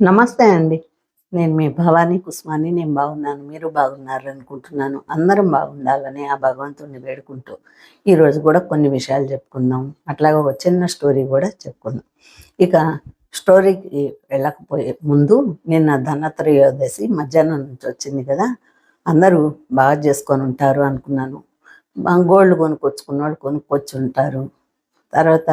నమస్తే అండి. నేను మీ భవానీ కుస్మాని నేను బాగున్నాను. మీరు బాగున్నారు అనుకుంటున్నాను అందరం బాగుండాలని ఆ భగవంతుడిని వేడుకుంటూ ఈరోజు కూడా కొన్ని విషయాలు చెప్పుకుందాం. అట్లాగే ఒక చిన్న స్టోరీ కూడా చెప్పుకుందాం. ఇక స్టోరీకి వెళ్ళకపోయే ముందు నిన్న ధనత్రయోదశి మధ్యాహ్నం నుంచి వచ్చింది కదా? అందరూ బాగా చేసుకొని ఉంటారు అనుకున్నాను. గోల్డ్ కొనుక్కొచ్చుకున్న వాళ్ళు కొనుక్కొచ్చి ఉంటారు తర్వాత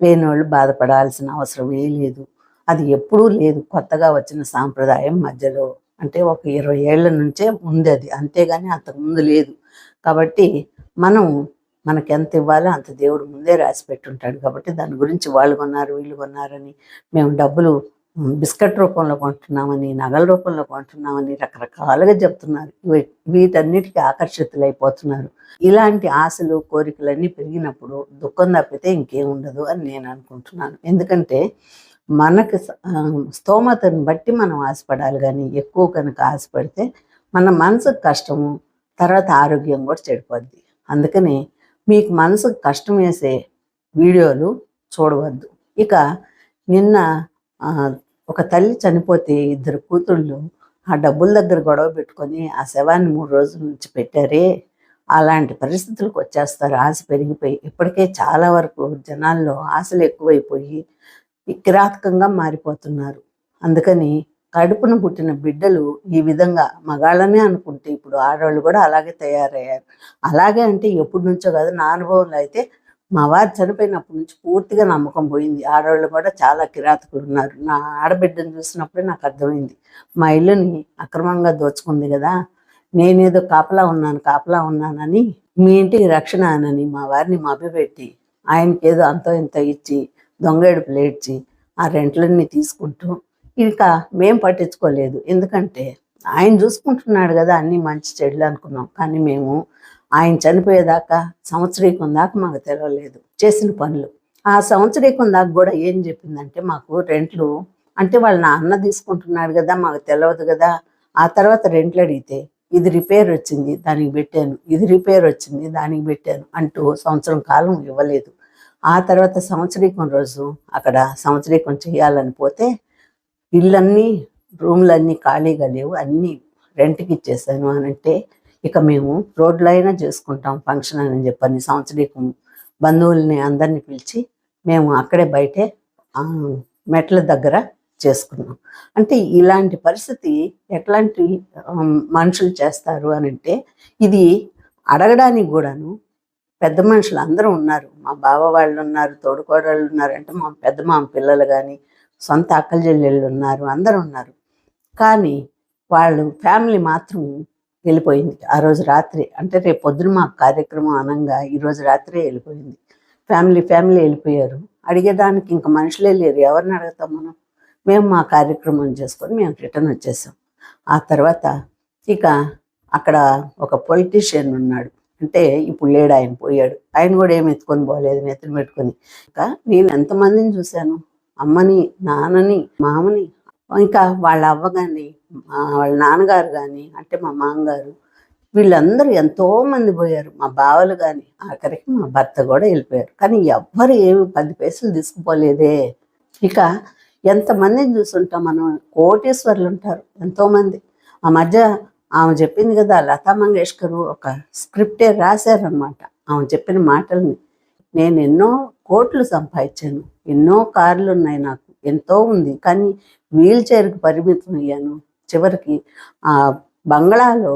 లేని వాళ్ళు బాధపడాల్సిన అవసరం ఏ లేదు. అది ఎప్పుడూ లేదు. కొత్తగా వచ్చిన సాంప్రదాయం మధ్యలో. అంటే ఒక ఇరవై ఏళ్ళ నుంచే ఉంది అది. అంతేగాని అంతకు ముందు లేదు. కాబట్టి మనం మనకి ఎంత ఇవ్వాలో అంత దేవుడు ముందే రాసి పెట్టుంటాడు. కాబట్టి దాని గురించి వాళ్ళు కొన్నారు వీళ్ళు కొన్నారని మేము డబ్బులు బిస్కెట్ రూపంలో కొంటున్నామని నగల రూపంలో కొంటున్నామని రకరకాలుగా చెప్తున్నారు. వీటన్నిటికీ ఆకర్షితులైపోతున్నారు. ఇలాంటి ఆశలు కోరికలన్నీ పెరిగినప్పుడు దుఃఖం తప్పితే ఇంకేం ఉండదు అని నేను అనుకుంటున్నాను. ఎందుకంటే మనకు స్తోమతను బట్టి మనం ఆశపడాలి కానీ ఎక్కువ కనుక ఆశపడితే మన మనసుకు కష్టము తర్వాత ఆరోగ్యం కూడా చెడిపోద్ది. అందుకని మీకు మనసుకు కష్టం వేసే వీడియోలు చూడవద్దు. ఇక నిన్న ఒక తల్లి చనిపోతే ఇద్దరు కూతుళ్ళు ఆ డబ్బుల దగ్గర గొడవ పెట్టుకొని ఆ శవాన్ని మూడు రోజుల నుంచి పెట్టారే అలాంటి పరిస్థితులకు వచ్చేస్తారు. ఆశ పెరిగిపోయి ఇప్పటికే చాలా వరకు జనాల్లో ఆశలు ఎక్కువైపోయి కిరాతకంగా మారిపోతున్నారు. అందుకని కడుపున పుట్టిన బిడ్డలు ఈ విధంగా మగాళ్ళనే అనుకుంటే ఇప్పుడు ఆడవాళ్ళు కూడా అలాగే తయారయ్యారు. అలాగే అంటే ఎప్పటి నుంచో కాదు నా అనుభవంలో అయితే మా వారు చనిపోయినప్పటి నుంచి పూర్తిగా నమ్మకం పోయింది. ఆడవాళ్ళు కూడా చాలా కిరాతకులు ఉన్నారు. నా ఆడబిడ్డను చూసినప్పుడే నాకు అర్థమైంది. మా ఇల్లుని అక్రమంగా దోచుకుంది కదా నేనేదో కాపలా ఉన్నాను కాపలా ఉన్నానని మీ ఇంటికి రక్షణ అనని మా వారిని మభ్యపెట్టి ఆయనకి ఏదో అంతో ఇంత ఇచ్చి దొంగేడుపులు ఏడ్చి ఆ రెంట్లన్నీ తీసుకుంటూ ఇంకా మేం పట్టించుకోలేదు. ఎందుకంటే ఆయన చూసుకుంటున్నాడు కదా అన్ని మంచి చెడులు అనుకున్నాం. కానీ మేము ఆయన చనిపోయేదాకా సంవత్సరీకం దాకా మాకు తెలవలేదు. చేసిన పనులు. ఆ సంవత్సరీకం దాకా కూడా ఏం చెప్పిందంటే మాకు రెంట్లు అంటే వాళ్ళ నాన్న తీసుకుంటున్నాడు కదా మాకు తెలియదు కదా ఆ తర్వాత రెంట్లు అడిగితే ఇది రిపేర్ వచ్చింది దానికి పెట్టాను. ఇది రిపేర్ వచ్చింది దానికి పెట్టాను అంటూ సంవత్సరం కాలం ఇవ్వలేదు. ఆ తర్వాత సంవత్సరీకం రోజు అక్కడ సంవత్సరీకం చేయాలని పోతే ఇళ్ళన్నీ రూమ్లన్నీ ఖాళీగా లేవు. అన్నీ రెంట్కి ఇచ్చేసాను అని అంటే ఇక మేము రోడ్లో అయినా చేసుకుంటాం ఫంక్షన్ అని చెప్పని సంవత్సరీకం బంధువుల్ని అందరినీ పిలిచి మేము అక్కడే బయటే మెట్ల దగ్గర చేసుకున్నాం. అంటే ఇలాంటి పరిస్థితి ఎట్లాంటి మనుషులు చేస్తారు అని అంటే ఇది అడగడానికి కూడాను పెద్ద మనుషులు అందరూ ఉన్నారు. మా బావ వాళ్ళు ఉన్నారు తోడుకోడళ్ళు ఉన్నారు అంటే మా పెద్ద మామ పిల్లలు కానీ సొంత అక్కల చెల్లెళ్ళు ఉన్నారు అందరూ ఉన్నారు. కానీ వాళ్ళు ఫ్యామిలీ మాత్రం వెళ్ళిపోయింది. ఆ రోజు రాత్రి అంటే రేపు పొద్దున మా కార్యక్రమం అనంగా ఈరోజు రాత్రే వెళ్ళిపోయింది. ఫ్యామిలీ ఫ్యామిలీ వెళ్ళిపోయారు. అడిగేదానికి ఇంకా మనుషులే లేరు. ఎవరిని అడుగుతాం మనం? మేము మా కార్యక్రమం చేసుకొని మేము రిటర్న్ వచ్చేసాం. ఆ తర్వాత ఇక అక్కడ ఒక పొలిటీషియన్ ఉన్నాడు. అంటే ఇప్పుడు లేడు ఆయన పోయాడు. ఆయన కూడా ఏమి ఎత్తుకొని పోలేదు మెత్తని పెట్టుకొని. ఇంకా నేను ఎంతమందిని చూశాను? అమ్మని నాన్నని మామని. ఇంకా వాళ్ళ అవ్వ కానీ వాళ్ళ నాన్నగారు కానీ అంటే మా మామగారు వీళ్ళందరూ ఎంతో మంది పోయారు. మా బావలు కానీ ఆఖరికి మా భర్త కూడా వెళ్ళిపోయారు. కానీ ఎవ్వరు ఏమి పది పైసలు తీసుకుపోలేదే. ఇక ఎంతమందిని చూసుంటాం మనం? కోటీశ్వర్లు ఉంటారు ఎంతోమంది. ఆ మధ్య ఆమె చెప్పింది కదా లతా మంగేష్కర్ ఒక స్క్రిప్టే రాశారనమాట ఆమె చెప్పిన మాటల్ని. నేను ఎన్నో కోట్లు సంపాదించాను ఎన్నో కార్లు ఉన్నాయి నాకు ఎంతో ఉంది కానీ వీల్ చైర్కి పరిమితం అయ్యాను. చివరికి ఆ బంగ్లాలో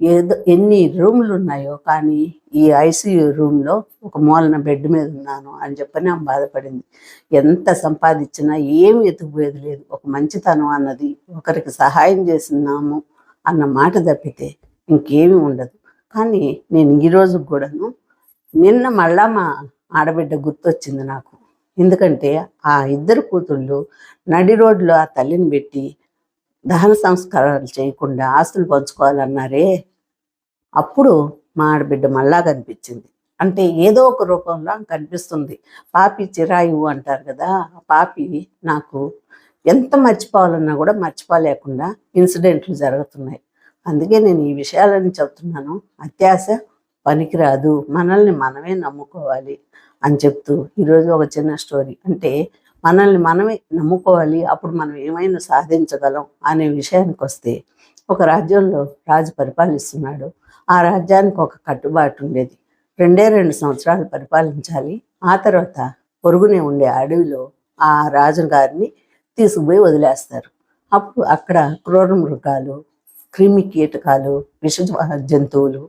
ఏదో ఎన్ని రూమ్లు ఉన్నాయో కానీ ఈ ఐసీయూ రూమ్లో ఒక మూలన బెడ్ మీద ఉన్నాను అని చెప్పని ఆమె బాధపడింది. ఎంత సంపాదించినా ఏమి ఎత్తుకుపోయేది లేదు. ఒక మంచితనం అన్నది ఒకరికి సహాయం చేసినాము అన్న మాట తప్పితే ఇంకేమీ ఉండదు. కానీ నేను ఈరోజు కూడాను నిన్న మళ్ళా మా ఆడబిడ్డ గుర్తొచ్చింది నాకు. ఎందుకంటే ఆ ఇద్దరు కూతుళ్ళు నడి రోడ్లో ఆ తల్లిని పెట్టి దహన సంస్కారాలు చేయకుండా ఆస్తులు పంచుకోవాలన్నారే. అప్పుడు మా ఆడబిడ్డ మళ్ళా కనిపించింది. అంటే ఏదో ఒక రూపంలో కనిపిస్తుంది. పాపి చిరాయువు అంటారు కదా ఆ పాపి నాకు ఎంత మర్చిపోవాలన్నా కూడా మర్చిపోలేకుండా ఇన్సిడెంట్లు జరుగుతున్నాయి. అందుకే నేను ఈ విషయాలని చెప్తున్నాను. అత్యాశ పనికిరాదు. మనల్ని మనమే నమ్ముకోవాలి అని చెప్తూ ఈరోజు ఒక చిన్న స్టోరీ. అంటే మనల్ని మనమే నమ్ముకోవాలి అప్పుడు మనం ఏమైనా సాధించగలం అనే విషయానికి వస్తే ఒక రాజ్యంలో రాజు పరిపాలిస్తున్నాడు. ఆ రాజ్యానికి ఒక కట్టుబాటు ఉండేది. రెండే రెండు సంవత్సరాలు పరిపాలించాలి. ఆ తర్వాత పొరుగునే ఉండే అడవిలో ఆ రాజు గారిని తీసుకుపోయి వదిలేస్తారు. అప్పుడు అక్కడ క్రూర మృగాలు క్రిమి కీటకాలు విష జంతువులు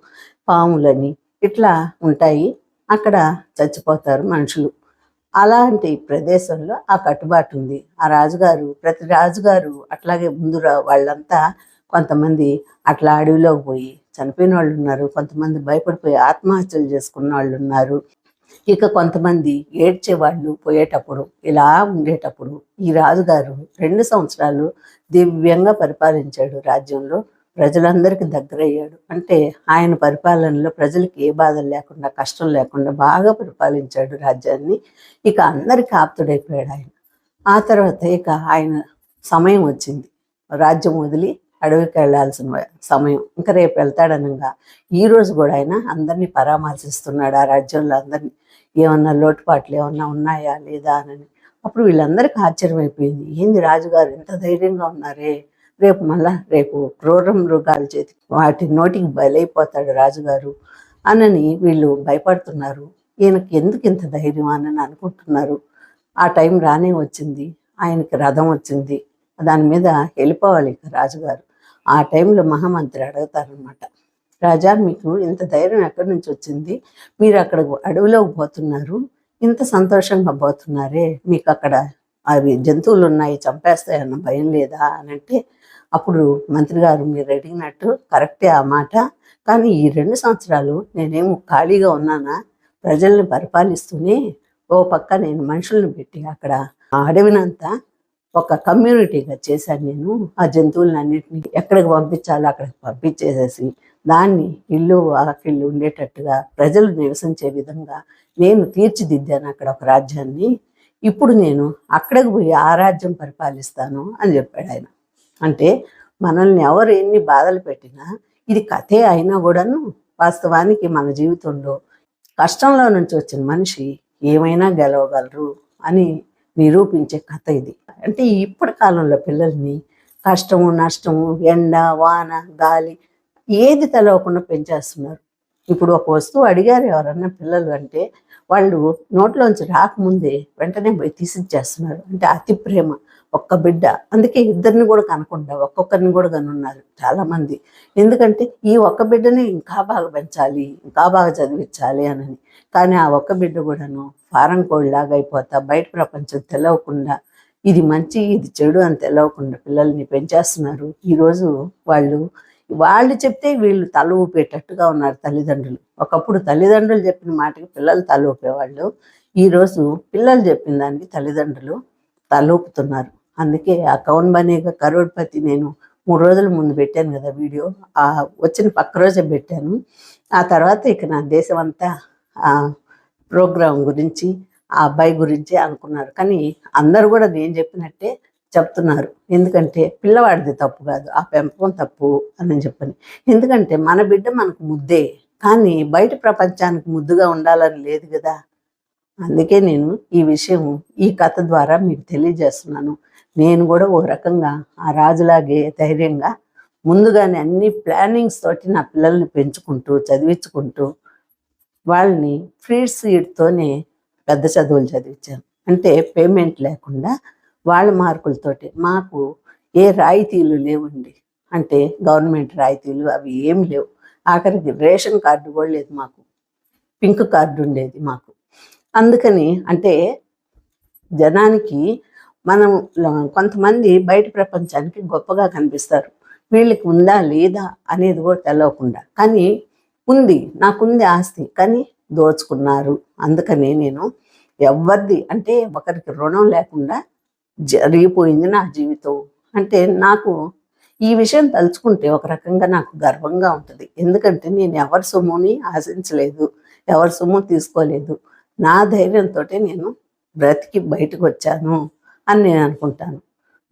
పాములని ఇట్లా ఉంటాయి. అక్కడ చచ్చిపోతారు మనుషులు. అలాంటి ప్రదేశంలో ఆ కట్టుబాటు ఉంది. ఆ రాజుగారు ప్రతి రాజుగారు అట్లాగే ముందు వాళ్ళంతా కొంతమంది అట్లా అడవిలోకి పోయి చనిపోయిన వాళ్ళు ఉన్నారు. కొంతమంది భయపడిపోయి ఆత్మహత్యలు చేసుకున్న వాళ్ళు ఉన్నారు. ఇక కొంతమంది ఏడ్చే వాళ్ళు పోయేటప్పుడు ఇలా ఉండేటప్పుడు ఈ రాజుగారు రెండు సంవత్సరాలు దివ్యంగా పరిపాలించాడు రాజ్యంలో. ప్రజలందరికీ దగ్గరయ్యాడు. అంటే ఆయన పరిపాలనలో ప్రజలకు ఏ బాధలు లేకుండా కష్టం లేకుండా బాగా పరిపాలించాడు రాజ్యాన్ని. ఇక అందరికి ఆప్తుడైపోయాడు ఆయన. ఆ తర్వాత ఇక ఆయన సమయం వచ్చింది. రాజ్యం వదిలి అడవికి వెళ్ళాల్సిన సమయం. ఇంకా రేపు వెళ్తాడనగా ఈ రోజు కూడా ఆయన అందరినీ పరామర్శిస్తున్నాడు. ఆ రాజ్యంలో అందరినీ ఏమన్నా లోటుపాట్లు ఏమన్నా ఉన్నాయా లేదా అని. అప్పుడు వీళ్ళందరికీ ఆశ్చర్యమైపోయింది. ఏంది రాజుగారు ఎంత ధైర్యంగా ఉన్నారే? రేపు మళ్ళా రేపు క్రూర మృగాల చేతి వాటి నోటికి బలైపోతాడు రాజుగారు అనని వీళ్ళు భయపడుతున్నారు. ఈయనకి ఎందుకు ఇంత ధైర్యం అని అనుకుంటున్నారు. ఆ టైం రానే వచ్చింది. ఆయనకి రథం వచ్చింది. దాని మీద వెళ్ళిపోవాలి ఇక రాజుగారు. ఆ టైంలో మహామంత్రి అడుగుతారనమాట రాజా మీకు ఇంత ధైర్యం ఎక్కడి నుంచి వచ్చింది? మీరు అక్కడ అడవిలోకి పోతున్నారు. ఇంత సంతోషంగా పోతున్నారే. మీకు అక్కడ అవి జంతువులు ఉన్నాయి చంపేస్తాయన్న భయం లేదా అని అంటే అప్పుడు మంత్రి గారు మీరు అడిగినట్టు కరెక్టే ఆ మాట. కానీ ఈ రెండు సంవత్సరాలు నేనేమో ఖాళీగా ఉన్నానా? ప్రజల్ని పరిపాలిస్తూనే ఓ పక్క నేను మనుషుల్ని పెట్టి అక్కడ ఆ అడవినంతా ఒక కమ్యూనిటీగా చేశాను నేను. ఆ జంతువులను అన్నింటినీ ఎక్కడికి పంపించాలో అక్కడికి పంపించేసేసి దాన్ని ఇల్లు వాకిళ్ళు ఉండేటట్టుగా ప్రజలు నివసించే విధంగా నేను తీర్చిదిద్దాను అక్కడ ఒక రాజ్యాన్ని. ఇప్పుడు నేను అక్కడికి పోయి ఆ రాజ్యం పరిపాలిస్తాను అని చెప్పాడు ఆయన. అంటే మనల్ని ఎవరు ఎన్ని బాధలు పెట్టినా ఇది కథే అయినా కూడాను వాస్తవానికి మన జీవితంలో కష్టంలో నుంచి వచ్చిన మనిషి ఏమైనా గెలవగలరు అని నిరూపించే కథ ఇది. అంటే ఇప్పటి కాలంలో పిల్లల్ని కష్టము నష్టము ఎండ వాన గాలి ఏది తెలవకుండా పెంచేస్తున్నారు. ఇప్పుడు ఒక వస్తువు అడిగారు ఎవరన్నా పిల్లలు అంటే వాళ్ళు నోట్లోంచి రాకముందే వెంటనే పోయి తీసిచ్చేస్తున్నారు. అంటే అతి ప్రేమ ఒక్క బిడ్డ. అందుకే ఇద్దరిని కూడా కనకుండా ఒక్కొక్కరిని కూడా కనున్నారు చాలా మంది ఎందుకంటే ఈ ఒక్క బిడ్డని ఇంకా బాగా పెంచాలి ఇంకా బాగా చదివించాలి అని కానీ ఆ ఒక్క బిడ్డ కూడాను ఫారం కోడిలాగా అయిపోతా బయట ప్రపంచం తెలవకుండా ఇది మంచి ఇది చెడు అని తెలవకుండా పిల్లల్ని పెంచేస్తున్నారు. ఈరోజు వాళ్ళు వాళ్ళు చెప్తే వీళ్ళు తల ఊపేటట్టుగా ఉన్నారు తల్లిదండ్రులు. ఒకప్పుడు తల్లిదండ్రులు చెప్పిన మాటకి పిల్లలు తల ఊపేవాళ్ళు. ఈరోజు పిల్లలు చెప్పిన దానికి తల్లిదండ్రులు తల ఊపుతున్నారు. అందుకే ఆ కౌన్ బనేగా కరోడ్పతి నేను మూడు రోజుల ముందు పెట్టాను కదా వీడియో. ఆ వచ్చిన పక్క రోజే పెట్టాను. ఆ తర్వాత ఇక నా దేశం అంతా ఆ ప్రోగ్రాం గురించి ఆ అబ్బాయి గురించి అనుకున్నారు. కానీ అందరూ కూడా నేను చెప్పినట్టే చెప్తున్నారు. ఎందుకంటే పిల్లవాడిది తప్పు కాదు ఆ పెంపకం తప్పు అని చెప్పని. ఎందుకంటే మన బిడ్డ మనకు ముద్దే కానీ బయట ప్రపంచానికి ముద్దుగా ఉండాలని లేదు కదా. అందుకే నేను ఈ విషయం ఈ కథ ద్వారా మీకు తెలియజేస్తున్నాను. నేను కూడా ఓ రకంగా ఆ రాజులాగే ధైర్యంగా ముందుగానే అన్ని ప్లానింగ్స్ తోటి నా పిల్లల్ని పెంచుకుంటూ చదివించుకుంటూ వాళ్ళని ఫ్రీ సీడ్తోనే పెద్ద చదువులు చదివించాను. అంటే పేమెంట్ లేకుండా వాళ్ళ మార్కులతోటి. మాకు ఏ రాయితీలు లేవండి. అంటే గవర్నమెంట్ రాయితీలు అవి ఏం లేవు. ఆఖరికి రేషన్ కార్డు కూడా లేదు మాకు. పింక్ కార్డు ఉండేది మాకు. అందుకని అంటే జనానికి మనం కొంతమంది బయట ప్రపంచానికి గొప్పగా కనిపిస్తారు. వీళ్ళకి ఉందా లేదా అనేది కూడా తెలవకుండా. కానీ ఉంది. నాకుంది ఆస్తి. కానీ దోచుకున్నారు. అందుకనే నేను ఎవరిది అంటే ఒకరికి రుణం లేకుండా జరిగిపోయింది నా జీవితం. అంటే నాకు ఈ విషయం తలుచుకుంటే ఒక రకంగా నాకు గర్వంగా ఉంటుంది. ఎందుకంటే నేను ఎవరి సొమ్ముని ఆశించలేదు ఎవరి సొమ్ము తీసుకోలేదు. నా ధైర్యంతో నేను బ్రతికి బయటకు వచ్చాను అని నేను అనుకుంటాను.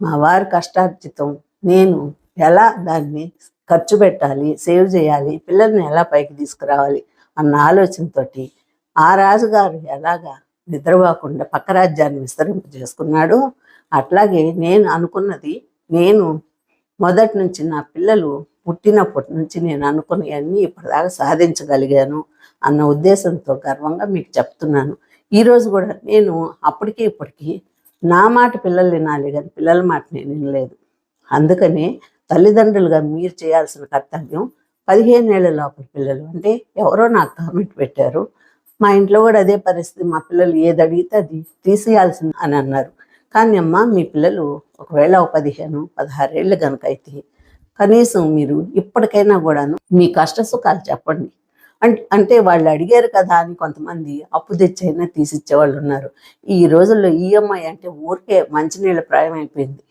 మా వారి కష్టార్జితం. నేను ఎలా దాన్ని ఖర్చు పెట్టాలి సేవ్ చేయాలి పిల్లల్ని ఎలా పైకి తీసుకురావాలి అన్న ఆలోచనతోటి ఆ రాజుగారు ఎలాగా నిద్రపోకుండా పక్క రాజ్యాన్ని విస్తరింప చేసుకున్నాడో అట్లాగే నేను అనుకున్నది నేను మొదటి నుంచి నా పిల్లలు పుట్టినప్పటి నుంచి నేను అనుకున్నవన్నీ ఇప్పటిదాకా సాధించగలిగాను అన్న ఉద్దేశంతో గర్వంగా మీకు చెప్తున్నాను. ఈరోజు కూడా నేను అప్పటికి ఇప్పటికీ నా మాట పిల్లలు వినాలి కానీ పిల్లల మాట నేను వినలేదు. అందుకనే తల్లిదండ్రులుగా మీరు చేయాల్సిన కర్తవ్యం పదిహేను ఏళ్ళ లోపల పిల్లలు అంటే ఎవరో నాకు కామెంట్ పెట్టారు. మా ఇంట్లో కూడా అదే పరిస్థితి మా పిల్లలు ఏది అడిగితే అది తీసేయాల్సింది అని అన్నారు. కానీ అమ్మ మీ పిల్లలు ఒకవేళ ఒక పదిహేను పదహారేళ్ళు కనుక అయితే కనీసం మీరు ఇప్పటికైనా కూడాను మీ కష్ట సుఖాలు చెప్పండి. అంటే అంటే వాళ్ళు అడిగారు కదా అని కొంతమంది అప్పు తెచ్చైనా తీసిచ్చేవాళ్ళు ఉన్నారు. ఈ రోజుల్లో ఈఎంఐ అంటే ఊరికే మంచినీళ్ళ ప్రాయం అయిపోయింది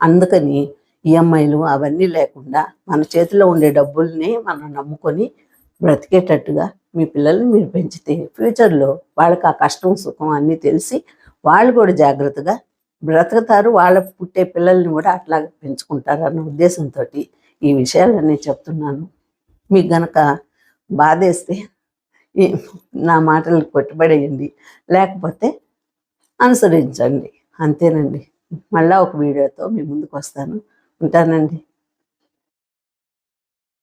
అందుకని ఈఎంఐలు అవన్నీ లేకుండా మన చేతిలో ఉండే డబ్బుల్ని మనం నమ్ముకొని బ్రతికేటట్టుగా మీ పిల్లల్ని మీరు పెంచితే ఫ్యూచర్లో వాళ్ళకి ఆ కష్టం సుఖం అన్నీ తెలిసి వాళ్ళు కూడా జాగ్రత్తగా బ్రతుకుతారు వాళ్ళ పుట్టే పిల్లల్ని కూడా అట్లా పెంచుకుంటారు అన్న ఉద్దేశంతో ఈ విషయాలన్నీ చెప్తున్నాను. మీకు గనక బాధేస్తే నా మాటలు కొట్టుబడేయండి. లేకపోతే అనుసరించండి. అంతేనండి. మళ్ళా ఒక వీడియోతో మీ ముందుకు వస్తాను. ఉంటానండి.